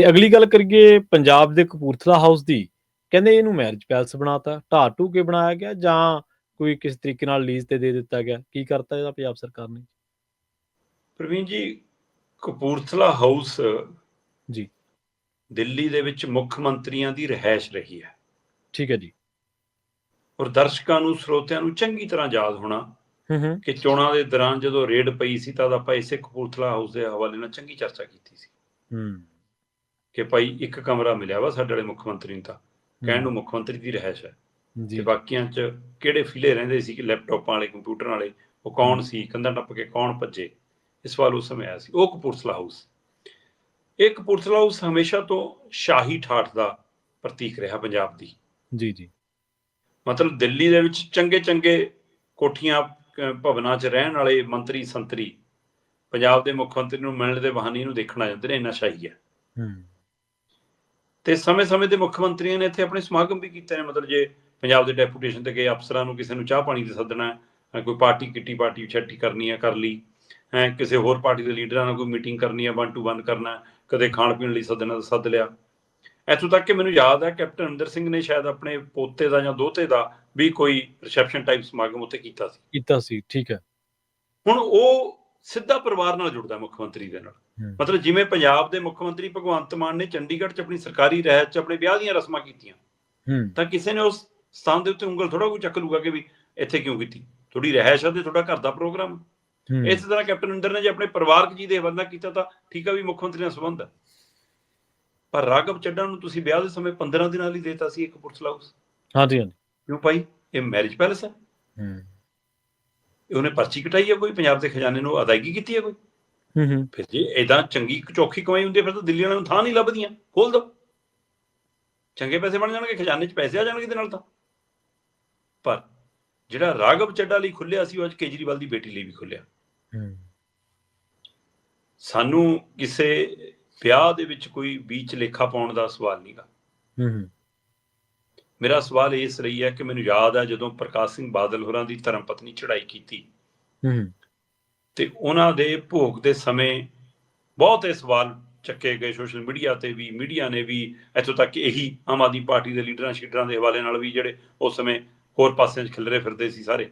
ਤੇ ਅਗਲੀ ਗੱਲ ਕਰੀਏ ਪੰਜਾਬ ਦੇ ਕਪੂਰਥਲਾ ਹਾਊਸ ਦੀ ਕਹਿੰਦੇ ਇਹਨੂੰ ਮੈਰਿਜ ਪੈਲਸ ਬਣਾਤਾ ਢਾਹ ਟੂ ਕੇ ਬਣਾਇਆ ਗਿਆ ਜਾਂ ਕੋਈ ਕਿਸ ਤਰੀਕੇ ਨਾਲ ਲੀਜ਼ ਤੇ ਦੇ ਦਿੱਤਾ ਗਿਆ? ਕੀ ਕਰਤਾ ਇਹਦਾ ਪੰਜਾਬ ਸਰਕਾਰ ਨੇ? ਪ੍ਰਵੀਨ ਜੀ ਕਪੂਰਥਲਾ ਹਾਊਸ ਜੀ। ਦਿੱਲੀ ਦੇ ਵਿੱਚ ਮੁੱਖ ਮੰਤਰੀਆਂ ਦੀ ਰਹਿائش ਰਹੀ ਹੈ। ਠੀਕ ਹੈ ਜੀ। ਔਰ ਦਰਸ਼ਕਾਂ ਨੂੰ ਸਰੋਤਿਆਂ ਨੂੰ ਚੰਗੀ ਤਰ੍ਹਾਂ ਯਾਦ ਹੋਣਾ ਕਿ ਚੋਣਾਂ ਦੇ ਦੌਰਾਨ ਜਦੋਂ ਰੇਡ ਪਈ ਸੀ ਤਾਂ ਆਪਾਂ ਇਸੇ ਕਪੂਰਥਲਾ ਹਾਊਸ ਦੇ ਹਵਾਲੇ ਨਾਲ ਚੰਗੀ ਚਰਚਾ ਕੀਤੀ ਸੀ। ਹੂੰ। ਕਿ ਭਾਈ ਇੱਕ ਕਮਰਾ ਮਿਲਿਆ ਵਾ ਸਾਡੇ ਵਾਲੇ ਮੁੱਖ ਮੰਤਰੀ ਨੂੰ ਤਾਂ। ਕਹਿਣ ਨੂੰ ਮੁੱਖ ਮੰਤਰੀ ਦੀ ਰਹਿائش ਹੈ ਜੀ। ਬਾਕੀਆਂ 'ਚ ਕਿਹੜੇ ਫਿਲੇ ਰਹਿੰਦੇ ਸੀ ਕਿ ਲੈਪਟਾਪਾਂ ਵਾਲੇ ਕੰਪਿਊਟਰਾਂ ਵਾਲੇ ਉਹ ਕੌਣ ਸੀ ਕੰਧਾਂ ਟੱਪ ਕੇ ਕੌਣ ਭੱਜੇ? ਇਸ ਸਵਾਲ ਉਸ ਸਮੇਂ ਆਇਆ ਸੀ। ਉਹ ਕਪੂਰਥਲਾ ਹਾਊਸ। ਇਹ ਕਪੂਰਥਲਾ ਹਾਊਸ ਹਮੇਸ਼ਾ ਤੋਂ ਸ਼ਾਹੀ ਠਾਠ ਦਾ ਪ੍ਰਤੀਕ ਰਿਹਾ ਪੰਜਾਬ ਦੀ। ਜੀ ਜੀ। ਮਤਲਬ ਦਿੱਲੀ ਦੇ ਵਿੱਚ ਚੰਗੇ ਚੰਗੇ ਕੋਠੀਆਂ ਭਵਨਾਂ 'ਚ ਰਹਿਣ ਵਾਲੇ ਮੰਤਰੀ ਸੰਤਰੀ ਪੰਜਾਬ ਦੇ ਮੁੱਖ ਮੰਤਰੀ ਨੂੰ ਮਿਲਣ ਦੇ ਬਹਾਨੇ ਨੂੰ ਦੇਖਣਾ ਜਾਂਦੇ ਨੇ ਇੰਨਾ ਸ਼ਾਹੀ ਹੈ। ਹੂੰ। ਤੇ ਸਮੇਂ-ਸਮੇਂ ਦੇ ਮੁੱਖ ਮੰਤਰੀਆਂ ਨੇ ਇੱਥੇ ਆਪਣੇ ਸਮਾਗਮ ਵੀ ਕੀਤੇ ਨੇ ਮਤਲਬ ਜੇ ਪੰਜਾਬ ਦੇ ਡੈਪੂਟੇਸ਼ਨ ਤੇ ਗਏ ਅਫਸਰਾਂ ਨੂੰ ਕਿਸੇ ਨੂੰ ਚਾਹ ਪਾਣੀ ਤੇ ਸੱਦਣਾ ਕੋਈ ਪਾਰਟੀ ਕਿੱਟੀ ਪਾਰਟੀ ਛੱਟੀ ਕਰਨੀ ਹੈ ਕਰ ਲਈ ਹੈ ਕਿਸੇ ਹੋਰ ਪਾਰਟੀ ਦੇ ਲੀਡਰਾਂ ਨਾਲ ਕੋਈ ਮੀਟਿੰਗ ਕਰਨੀ ਹੈ ਵਨ ਟੂ ਵਨ ਕਰਨਾ ਕਦੇ ਖਾਣ ਪੀਣ ਲਈ ਸੱਦਣਾ ਤਾਂ ਸੱਦ ਲਿਆ। ਇੱਥੋਂ ਤੱਕ ਕਿ ਮੈਨੂੰ ਯਾਦ ਹੈ ਕੈਪਟਨ ਅਮਰਿੰਦਰ ਸਿੰਘ ਨੇ ਸ਼ਾਇਦ ਆਪਣੇ ਪੋਤੇ ਦਾ ਜਾਂ ਦੋਤੇ ਦਾ ਵੀ ਕੋਈ ਰਿਸੈਪਸ਼ਨ ਟਾਈਪ ਸਮਾਗਮ ਉੱਥੇ ਕੀਤਾ ਸੀ। ਕੀਤਾ ਸੀ ਠੀਕ ਹੈ। ਹੁਣ ਉਹ ਸਿੱਧਾ ਪਰਿਵਾਰ ਨਾਲ ਜੁੜਦਾ ਮੁੱਖ ਮੰਤਰੀ ਦੇ ਨਾਲ। ਮਤਲਬ ਜਿਵੇਂ ਪੰਜਾਬ ਦੇ ਮੁੱਖ ਮੰਤਰੀ ਭਗਵੰਤ ਮਾਨ ਨੇ ਚੰਡੀਗੜ੍ਹ 'ਚ ਆਪਣੀ ਸਰਕਾਰੀ ਰਹਿਤ 'ਚ ਆਪਣੇ ਵਿਆਹ ਦੀਆਂ ਰਸਮਾਂ ਕੀਤੀਆਂ ਤਾਂ ਕਿਸੇ ਨੇ ਉਸ ਸਥਾਨ ਦੇ ਉੱਤੇ ਉਂਗਲ ਥੋੜਾ ਕੋਈ ਚੱਕ ਲੂਗਾ ਕਿ ਵੀ ਇੱਥੇ ਕਿਉਂ ਕੀਤੀ? ਥੋੜੀ ਰਹਿائش ਆ ਥੋੜਾ ਘਰ ਦਾ ਪ੍ਰੋਗਰਾਮ ਇਸ ਤਰ੍ਹਾਂ ਕੈਪਟਨ ਅਮਰਿੰਦਰ ਨੇ ਜੇ ਆਪਣੇ ਪਰਿਵਾਰਕ ਜੀ ਦੇ ਹਵਾਲਾ ਕੀਤਾ ਤਾਂ ਠੀਕ ਆ ਵੀ ਮੁੱਖ ਮੰਤਰੀ ਨਾਲ ਸੰਬੰਧ ਪਰ ਰਾਗਵ ਚੱਡਾ ਨੂੰ ਤੁਸੀਂ ਵਿਆਹ ਦੇ ਸਮੇਂ 15 ਦਿਨਾਂ ਲਈ ਦੇਤਾ ਸੀ ਇੱਕ ਪੁਰਸਲਾ ਹਾਊਸ ਹਾਂਜੀ ਹਾਂਜੀ। ਕਿਉਂ ਭਾਈ? ਇਹ ਮੈਰਿਜ ਪੈਲੇਸ ਹੈ। ਹੂੰ ਉਹਨੇ ਪਰਚੀ ਕਟਾਈ ਹੈ ਕੋਈ? ਪੰਜਾਬ ਦੇ ਖਜ਼ਾਨੇ ਨੂੰ ਅਦਾਇਗੀ ਕੀਤੀ ਹੈ ਕੋਈ? ਹੂੰ ਹੂੰ। ਫਿਰ ਜੇ ਇਦਾਂ ਚੰਗੀ ਚੌਖੀ ਕਮਾਈ ਹੁੰਦੀ ਫਿਰ ਤਾਂ ਦਿੱਲੀ ਵਾਲਿਆਂ ਨੂੰ ਥਾਂ ਨਹੀਂ ਲੱਭਦੀਆਂ। ਖੋਲ ਦੋ। ਚੰਗੇ ਪੈਸੇ ਬਣ ਜਾਣਗੇ ਖਜ਼ਾਨੇ 'ਚ ਪੈਸੇ ਆ ਜਾਣਗੇ ਇਹਦੇ ਨਾਲ ਤਾਂ। ਪਰ ਜਿਹੜਾ ਰਾਘਵ ਚੱਡਾ ਲਈ ਖੁੱਲਿਆ ਸੀ ਉਹ ਅੱਜ ਕੇਜਰੀਵਾਲ ਦੀ ਬੇਟੀ ਲਈ ਵੀ ਖੁੱਲਿਆ ਹੂੰ। ਸਾਨੂੰ ਕਿਸੇ ਵਿਆਹ ਦੇ ਵਿੱਚ ਕੋਈ ਵਿੱਚ ਲੇਖਾ ਪਾਉਣ ਦਾ ਸਵਾਲ ਨਹੀਂਗਾ ਹੂੰ ਮੇਰਾ ਸਵਾਲ ਇਸ ਰਹੀ ਹੈ ਕਿ ਮੈਨੂੰ ਯਾਦ ਹੈ ਜਦੋਂ ਪ੍ਰਕਾਸ਼ ਸਿੰਘ ਬਾਦਲ ਹੋਰਾਂ ਦੀ ਧਰਮ ਪਤਨੀ ਚੜ੍ਹਾਈ ਕੀਤੀ। ਹੂੰ। ਤੇ ਉਹਨਾਂ ਦੇ ਭੋਗ ਦੇ ਸਮੇਂ ਬਹੁਤ ਇਹ ਸਵਾਲ ਚੱਕੇ ਗਏ ਸੋਸ਼ਲ ਮੀਡੀਆ ਤੇ ਵੀ ਮੀਡੀਆ ਨੇ ਵੀ ਇੱਥੋਂ ਤੱਕ ਕਿ ਇਹੀ ਆਮ ਆਦਮੀ ਪਾਰਟੀ ਦੇ ਲੀਡਰਾਂ ਸ਼ੀਡਰਾਂ ਦੇ ਹਵਾਲੇ ਨਾਲ ਵੀ ਜਿਹੜੇ ਉਸ ਸਮੇਂ ਹੋਰ ਪਾਸਿਆਂ 'ਚ ਖਿਲਰੇ ਫਿਰਦੇ ਸੀ ਸਾਰੇ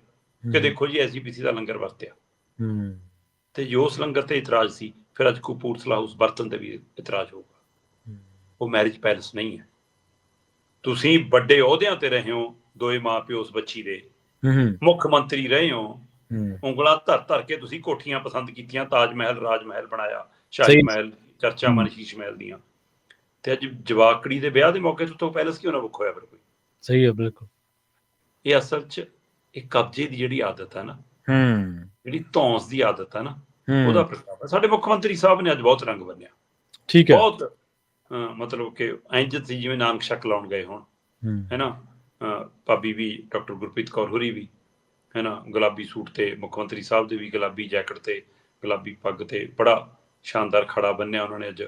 ਕਿ ਦੇਖੋ ਜੀ ਐਸਜੀਪੀਸੀ ਦਾ ਲੰਗਰ ਵਰਤਿਆ। ਹੂੰ। ਤੇ ਜੋ ਉਸ ਲੰਗਰ ਤੇ ਇਤਰਾਜ਼ ਸੀ ਫਿਰ ਅੱਜ ਕਪੂਰਥਲਾ ਹਾਊਸ ਬਰਤਨ ਤੇ ਵੀ ਇਤਰਾਜ਼ ਹੋਊਗਾ। ਉਹ ਮੈਰਿਜ ਪੈਲਸ ਨਹੀਂ ਹੈ। ਤੁਸੀਂ ਵੱਡੇ ਅਹੁਦਿਆਂ ਤੇ ਰਹੇ ਹੋ ਦੋਏ ਮਾਪਿਓ ਉਸ ਬੱਚੀ ਦੇ। ਮੁੱਖ ਮੰਤਰੀ ਰਹੇ ਹੂੰ ਉਂਗਲਾਂ ਧਰ ਧਰ ਕੇ ਤੁਸੀਂ ਕੋਠੀਆਂ ਪਸੰਦ ਕੀਤੀਆਂ ਤਾਜ ਮਹਿਲ ਰਾਜ ਮਹਿਲ ਬਣਾਇਆ ਸ਼ਾਹੀ। ਮਹਿਲ ਚਰਚਾ। ਮਨ ਸ਼ੀਸ਼ ਮਹਿਲ ਦੀਆਂ। ਤੇ ਅੱਜ ਜਵਾਕੜੀ ਦੇ ਵਿਆਹ ਦੇ ਮੌਕੇ ਤੋਂ ਤੋਂ ਪੈਲਸ ਕਿਉਂ ਨਾ ਬੁੱਕ ਹੋਇਆ ਫਿਰ ਕੋਈ। ਸਹੀ ਹੈ ਬਿਲਕੁਲ। ਇਹ ਅਸਲ 'ਚ ਇੱਕ ਕਬਜ਼ੇ ਦੀ ਜਿਹੜੀ ਆਦਤ ਹੈ ਨਾ ਹੂੰ। ਜਿਹੜੀ ਧੌਂਸ ਦੀ ਆਦਤ ਹੈ ਨਾ ਉਹਦਾ ਪ੍ਰਭਾਵ ਹੈ ਸਾਡੇ ਮੁੱਖ ਮੰਤਰੀ ਸਾਹਿਬ ਨੇ ਅੱਜ ਬਹੁਤ ਰੰਗ ਬੰਨਿਆ। ਠੀਕ ਹੈ। ਬਹੁਤ ਮਤਲਬ ਕਿ ਇੰਜ ਸੀ ਜਿਵੇਂ ਨਾਨਕ ਸ਼ੱਕ ਲਾਉਣ ਗਏ ਹੋਣ। ਹੂੰ। ਹੈ ਨਾ? ਅਹ, ਭਾਬੀ ਵੀ ਡਾਕਟਰ ਗੁਰਪ੍ਰੀਤ ਕੌਰ ਹੋਰੀ ਵੀ। ਹੈ ਨਾ ਗੁਲਾਬੀ ਸੂਟ ਤੇ ਮੁੱਖ ਮੰਤਰੀ ਸਾਹਿਬ ਦੇ ਵੀ ਗੁਲਾਬੀ ਜੈਕਟ ਤੇ ਗੁਲਾਬੀ ਪੱਗ ਤੇ ਬੜਾ ਸ਼ਾਨਦਾਰ ਖੜਾ ਬੰਨਿਆ ਉਹਨਾਂ ਨੇ ਅੱਜ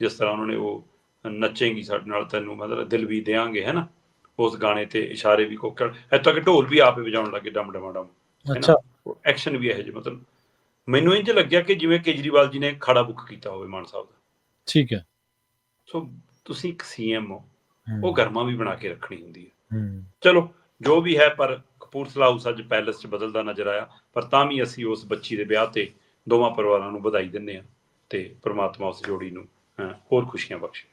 ਜਿਸ ਤਰ੍ਹਾਂ ਉਹਨਾਂ ਨੇ ਉਹ ਨੱਚੇਂਗੀ ਸਾਡੇ ਨਾਲ ਤੈਨੂੰ ਮਤਲਬ ਦਿਲ ਵੀ ਦੇਾਂਗੇ ਹੈ ਨਾ ਉਸ ਗਾਣੇ ਤੇ ਇਸ਼ਾਰੇ ਵੀ ਕੋਕੜ ਇੱਥੋਂ ਕਿ ਢੋਲ ਵੀ ਆਪੇ ਵਜਾਉਣ ਲੱਗੇ ਡਮ ਡਮ ਡਮ ਅੱਛਾ। ਐਕਸ਼ਨ ਵੀ ਇਹੋ ਜਿਹੇ ਮਤਲਬ ਮੈਨੂੰ ਇੰਜ ਲੱਗਿਆ ਕਿ ਜਿਵੇਂ ਕੇਜਰੀਵਾਲ ਜੀ ਨੇ ਖੜਾ ਬੁੱਕ ਕੀਤਾ ਹੋਵੇ ਮਾਨ ਸਾਹਿਬ ਦਾ। ਠੀਕ ਹੈ। ਸੋ ਤੁਸੀਂ ਇੱਕ ਸੀਐਮ ਹੋ ਉਹ ਗਰਮਾ ਵੀ ਬਣਾ ਕੇ ਰੱਖਣੀ ਹੁੰਦੀ ਹੈ। ਹੂੰ। ਚਲੋ ਜੋ ਵੀ ਹੈ ਪਰ ਕਪੂਰਥਲਾ ਹਾਊਸ ਅੱਜ ਪੈਲਸ 'ਚ ਬਦਲਦਾ ਨਜ਼ਰ ਆਇਆ, ਪਰ ਤਾਂ ਵੀ ਅਸੀਂ ਉਸ ਬੱਚੀ ਦੇ ਵਿਆਹ ਤੇ ਦੋਵਾਂ ਪਰਿਵਾਰਾਂ ਨੂੰ ਵਧਾਈ ਦਿੰਦੇ ਹਾਂ ਤੇ ਪ੍ਰਮਾਤਮਾ ਉਸ ਜੋੜੀ ਨੂੰ ਹੋਰ ਖੁਸ਼ੀਆਂ ਬਖਸ਼ੇ।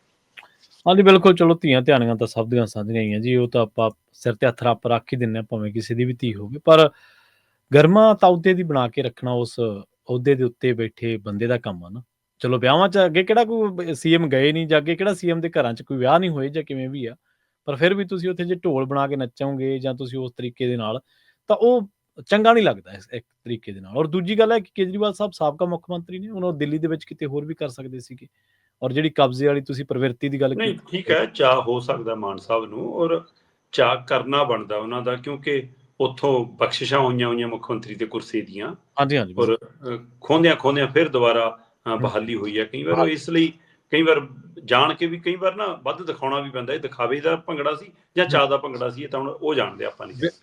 ਹਾਂਜੀ, ਬਿਲਕੁਲ, ਚਲੋ ਧੀਆਂ ਧਿਆਣੀਆਂ ਤਾਂ ਸਭ ਦੀਆਂ ਸਾਂਝੀਆਂ ਹੀ ਆ ਜੀ, ਉਹ ਤਾਂ ਆਪਾਂ ਸਿਰ ਤੇ ਹੱਥ ਰੱਪ ਰੱਖ ਹੀ ਦਿੰਨੇ ਆ ਭਾਵੇਂ ਕਿਸੇ ਦੀ ਵੀ ਧੀ ਹੋਵੇ, ਪਰ ਗਰਮਾ ਤਾਉਦੇ ਦੀ ਬਣਾ ਕੇ ਰੱਖਣਾ ਉਸ ਅਹੁਦੇ ਦੇ ਉੱਤੇ ਬੈਠੇ ਬੰਦੇ ਦਾ ਕੰਮ ਆ ਨਾ। ਚਲੋ ਵਿਆਹਾਂ 'ਚ ਅੱਗੇ ਕਿਹੜਾ ਕੋਈ ਸੀਐਮ ਗਏ ਨਹੀਂ, ਜਾਂ ਅੱਗੇ ਕਿਹੜਾ ਸੀਐਮ ਦੇ ਘਰਾਂ 'ਚ ਕੋਈ ਵਿਆਹ ਨਹੀਂ ਹੋਏ, ਜਾਂ ਕਿਵੇਂ ਵੀ ਆ ਪਰ ਫਿਰ ਵੀ ਤੁਸੀਂ ਉੱਥੇ ਜੇ ਢੋਲ ਬਣਾ ਕੇ ਨੱਚੋਗੇ ਜਾਂ ਤੁਸੀਂ ਉਸ ਤਰੀਕੇ ਦੇ ਨਾਲ ਤਾਂ ਉਹ ਚੰਗਾ ਨਹੀਂ ਲੱਗਦਾ ਇਸ ਇੱਕ ਤਰੀਕੇ ਦੇ ਨਾਲ। ਔਰ ਦੂਜੀ ਗੱਲ ਹੈ ਕਿ ਕੇਜਰੀਵਾਲ ਸਾਹਿਬ ਸਾਬਕਾ ਮੁੱਖ ਮੰਤਰੀ ਨੇ ਉਹਨਾਂ ਦਿੱਲੀ ਦੇ ਵਿੱਚ ਕਿਤੇ ਹੋਰ ਵੀ ਕਰ ਸਕਦੇ ਸੀਗੇ। ਔਰ ਜਿਹੜੀ ਕਬਜ਼ੇ ਵਾਲੀ ਤੁਸੀਂ ਪ੍ਰਵਿਰਤੀ ਦੀ ਗੱਲ ਨਹੀਂ ਕੀਤੀ ਠੀਕ ਹੈ ਚਾਹ ਹੋ ਸਕਦਾ ਮਾਨ ਸਾਹਿਬ ਨੂੰ ਔਰ ਚਾਹ ਕਰਨਾ ਬਣਦਾ ਉਹਨਾਂ ਦਾ ਕਿਉਂਕਿ ਉੱਥੋਂ ਬਖਸ਼ਿਸ਼ਾਂ ਹੋਈਆਂ ਹੋਈਆਂ ਮੁੱਖ ਮੰਤਰੀ ਤੇ ਕੁਰਸੀ ਦੀਆਂ। ਹਾਂਜੀ ਹਾਂਜੀ ਔਰ ਅਹ, ਖੋਹਦਿਆਂ ਖੋਹਦਿਆਂ ਫਿਰ ਦੁਬਾਰਾ ਬਹਾਲੀ ਹੋਈ ਹੈ ਕਈ ਵਾਰ ਉਹ ਇਸ ਲਈ ਕਈ ਵਾਰ ਜਾਣ ਕੇ ਵੀ ਕਈ ਵਾਰ ਨਾ ਵੱਧ ਦਿਖਾਉਣਾ ਵੀ ਪੈਂਦਾ, ਇਹ ਦਿਖਾਵੇ ਦਾ ਭੰਗੜਾ ਸੀ ਜਾਂ ਚਾਹ ਦਾ ਭੰਗੜਾ ਸੀ, ਇਹ ਤਾਂ ਹੁਣ ਉਹ ਜਾਣਦੇ ਆਪਾਂ ਨਹੀਂ।